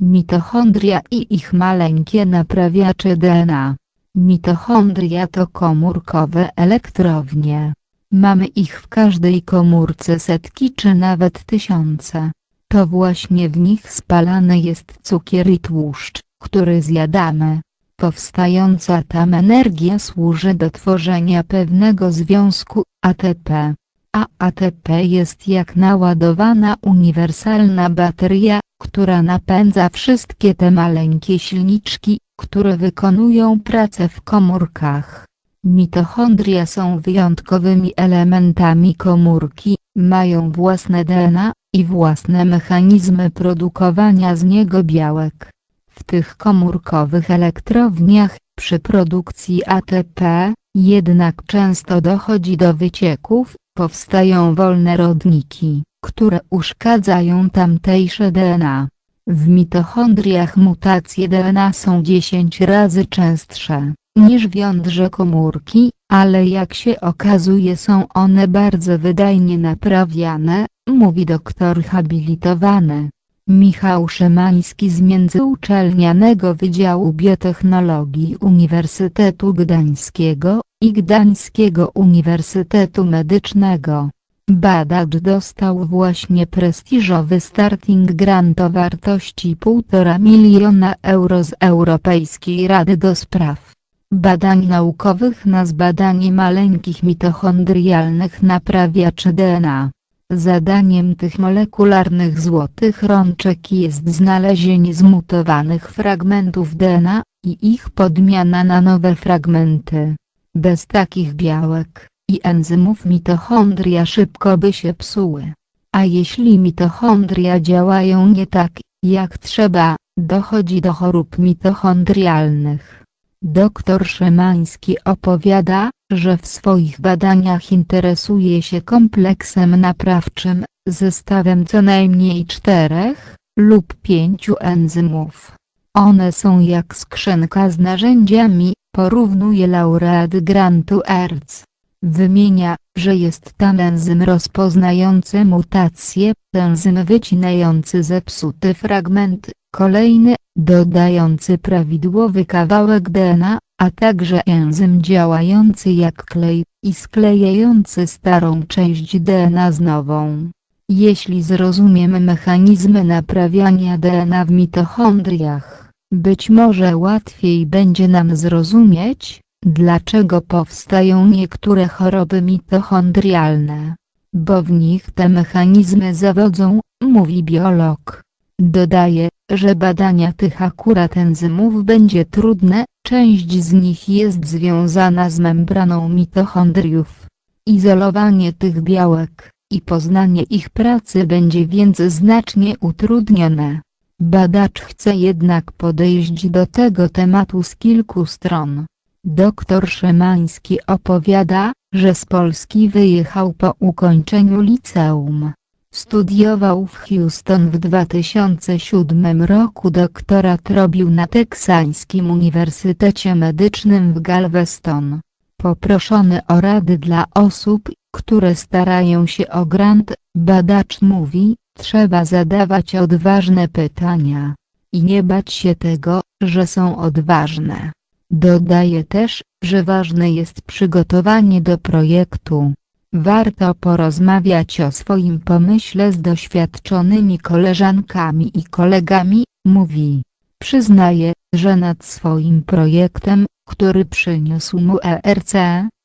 Mitochondria i ich maleńkie naprawiacze DNA. Mitochondria to komórkowe elektrownie. Mamy ich w każdej komórce setki czy nawet tysiące. To właśnie w nich spalany jest cukier i tłuszcz, który zjadamy. Powstająca tam energia służy do tworzenia pewnego związku ATP. A ATP jest jak naładowana uniwersalna bateria, która napędza wszystkie te maleńkie silniczki, które wykonują pracę w komórkach. Mitochondria są wyjątkowymi elementami komórki, mają własne DNA i własne mechanizmy produkowania z niego białek. W tych komórkowych elektrowniach, przy produkcji ATP, jednak często dochodzi do wycieków, powstają wolne rodniki, które uszkadzają tamtejsze DNA. W mitochondriach mutacje DNA są 10 razy częstsze niż w jądrze komórki, ale jak się okazuje są one bardzo wydajnie naprawiane, mówi doktor habilitowany. Michał Szymański z Międzyuczelnianego Wydziału Biotechnologii Uniwersytetu Gdańskiego i Gdańskiego Uniwersytetu Medycznego. Badacz dostał właśnie prestiżowy starting grant o wartości 1,5 miliona euro z Europejskiej Rady do Spraw Badań Naukowych na zbadanie maleńkich mitochondrialnych naprawiaczy DNA. Zadaniem tych molekularnych złotych rączek jest znalezienie zmutowanych fragmentów DNA i ich podmiana na nowe fragmenty. Bez takich białek i enzymów mitochondria szybko by się psuły. A jeśli mitochondria działają nie tak, jak trzeba, dochodzi do chorób mitochondrialnych. Doktor Szymański opowiada, że w swoich badaniach interesuje się kompleksem naprawczym, zestawem co najmniej czterech lub pięciu enzymów. One są jak skrzynka z narzędziami, porównuje laureat grantu ERC. Wymienia, że jest tam enzym rozpoznający mutacje, enzym wycinający zepsuty fragment, kolejny, dodający prawidłowy kawałek DNA, a także enzym działający jak klej i sklejający starą część DNA z nową. Jeśli zrozumiemy mechanizmy naprawiania DNA w mitochondriach, być może łatwiej będzie nam zrozumieć, dlaczego powstają niektóre choroby mitochondrialne. Bo w nich te mechanizmy zawodzą, mówi biolog. Dodaje, że badania tych akurat enzymów będzie trudne, część z nich jest związana z membraną mitochondriów. Izolowanie tych białek i poznanie ich pracy będzie więc znacznie utrudnione. Badacz chce jednak podejść do tego tematu z kilku stron. Doktor Szymański opowiada, że z Polski wyjechał po ukończeniu liceum. Studiował w Houston w 2007 roku doktorat robił na Teksańskim Uniwersytecie Medycznym w Galveston. Poproszony o rady dla osób, które starają się o grant, badacz mówi, trzeba zadawać odważne pytania. I nie bać się tego, że są odważne. Dodaje też, że ważne jest przygotowanie do projektu. Warto porozmawiać o swoim pomyśle z doświadczonymi koleżankami i kolegami, mówi. Przyznaje, że nad swoim projektem, który przyniósł mu ERC,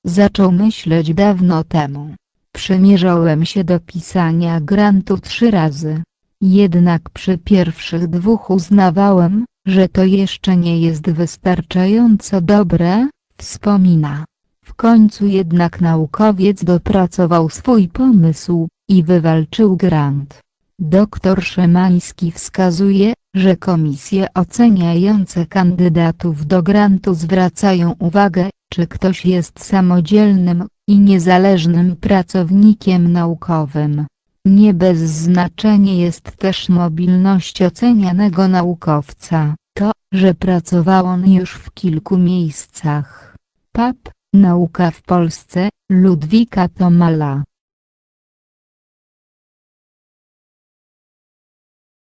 zaczął myśleć dawno temu. Przymierzałem się do pisania grantu trzy razy. Jednak przy pierwszych dwóch uznawałem, że to jeszcze nie jest wystarczająco dobre, wspomina. W końcu jednak naukowiec dopracował swój pomysł i wywalczył grant. Doktor Szymański wskazuje, że komisje oceniające kandydatów do grantu zwracają uwagę, czy ktoś jest samodzielnym i niezależnym pracownikiem naukowym. Nie bez znaczenia jest też mobilność ocenianego naukowca, to, że pracował on już w kilku miejscach. PAP, Nauka w Polsce, Ludwika Tomala